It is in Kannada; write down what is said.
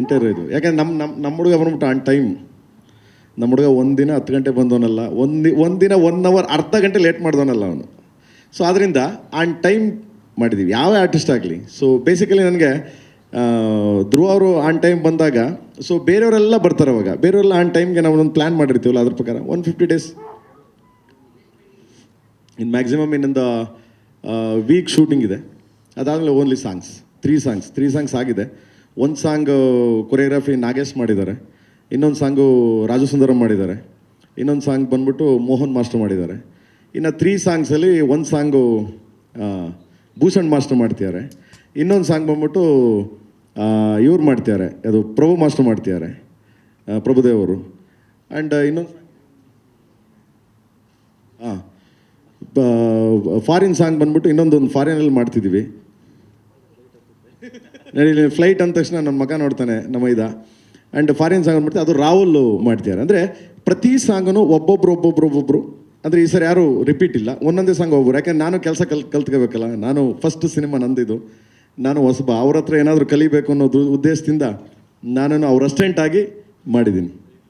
ಎಂಟೈರ್ ಇದು. ಯಾಕಂದ್ರೆ ನಮ್ಮ ನಮ್ಮ ನಮ್ಮ ಹುಡುಗ ಬಂದ್ಬಿಟ್ಟು ಆನ್ ಟೈಮ್ ನಮ್ಮ ಹುಡುಗ ಒಂದಿನ ಹತ್ತು ಗಂಟೆ ಬಂದವನಲ್ಲ. ಒಂದು ಒಂದಿನ ಒನ್ ಅವರ್ ಅರ್ಧ ಗಂಟೆ ಲೇಟ್ ಮಾಡಿದವನಲ್ಲ ಅವನು. ಸೊ ಆದ್ದರಿಂದ ಆನ್ ಟೈಮ್ ಮಾಡಿದ್ದೀವಿ ಯಾವ ಆರ್ಟಿಸ್ಟ್ ಆಗಲಿ? ಸೊ ಬೇಸಿಕಲಿ ನನಗೆ ಧ್ರುವ ಅವರು ಆನ್ ಟೈಮ್ ಬಂದಾಗ ಸೊ ಬೇರೆಯವರೆಲ್ಲ ಬರ್ತಾರೆ ಅವಾಗ. ಬೇರೆಯವರೆಲ್ಲ ಆನ್ ಟೈಮ್ಗೆ ನಾವು ಒಂದು ಪ್ಲ್ಯಾನ್ ಮಾಡಿರ್ತೀವಲ್ಲ ಅದ್ರ ಪ್ರಕಾರ. ಒನ್ ಫಿಫ್ಟಿ ಡೇಸ್ ಇನ್ನು ಮ್ಯಾಕ್ಸಿಮಮ್ ಇನ್ನೊಂದು ವೀಕ್ ಶೂಟಿಂಗ್ ಇದೆ. ಅದಾದಮೇಲೆ only songs three songs three songs ಆಗಿದೆ. ಒಂದು ಸಾಂಗ್ ಕೊರಿಯೋಗ್ರಾಫಿ ನಾಗೇಶ್ ಮಾಡಿದ್ದಾರೆ, ಇನ್ನೊಂದು ಸಾಂಗು ರಾಜು ಸುಂದರಂ ಮಾಡಿದ್ದಾರೆ, ಇನ್ನೊಂದು ಸಾಂಗ್ ಬಂದ್ಬಿಟ್ಟು ಮೋಹನ್ ಮಾಸ್ಟರ್ ಮಾಡಿದ್ದಾರೆ. ಇನ್ನು ತ್ರೀ ಸಾಂಗ್ಸಲ್ಲಿ ಒಂದು ಸಾಂಗು ಭೂಷಣ್ ಮಾಸ್ಟರ್ ಮಾಡ್ತಿದ್ದಾರೆ. ಇನ್ನೊಂದು ಸಾಂಗ್ ಬಂದ್ಬಿಟ್ಟು ಇವ್ರು ಮಾಡ್ತಿದ್ದಾರೆ, ಅದು ಪ್ರಭು ಮಾಸ್ಟರ್ ಮಾಡ್ತಿದ್ದಾರೆ ಪ್ರಭುದೇವರು ಆ್ಯಂಡ್ ಇನ್ನೊಂದು ಹಾಂ ಫಾರಿನ್ ಸಾಂಗ್ ಬಂದ್ಬಿಟ್ಟು ಇನ್ನೊಂದು ಒಂದು ಫಾರಿನಲ್ಲಿ ಮಾಡ್ತಿದ್ದೀವಿ. ನಡಿ ಫ್ಲೈಟ್ ಅಂದ ತಕ್ಷಣ ನನ್ನ ಮಗ ನೋಡ್ತಾನೆ, ನಮ್ಮ ಇದ. ಆ್ಯಂಡ್ ಫಾರಿನ್ ಸಾಂಗ್ ಅಂದ್ಬಿಟ್ಟು ಅದು ರಾಹುಲ್ ಮಾಡ್ತಿದ್ದಾರೆ ಅಂದರೆ ಪ್ರತಿ ಸಾಂಗನು ಒಬ್ಬೊಬ್ರು ಒಬ್ಬೊಬ್ರು ಒಬ್ಬೊಬ್ರು. ಅಂದರೆ ಈ ಸರಿ ಯಾರು ರಿಪೀಟ್ ಇಲ್ಲ. ಒಂದೊಂದೇ ಸಾಂಗ್ ಒಬ್ಬರು ಯಾಕಂದ್ರೆ ನಾನು ಕೆಲಸ ಕಲ್, ಕಲ್ತ್ಕೋಬೇಕಲ್ಲ. ನಾನು ಫಸ್ಟ್ ಸಿನಿಮಾ ನಂದಿದ್ದು. ನಾನು ಹೊಸಬ. ಅವ್ರ ಹತ್ರ ಏನಾದರೂ ಕಲಿಬೇಕು ಅನ್ನೋದು ಉದ್ದೇಶದಿಂದ ನಾನು ಅವ್ರ ಅಸ್ಟೆಂಟ್ ಆಗಿ ಮಾಡಿದ್ದೀನಿ.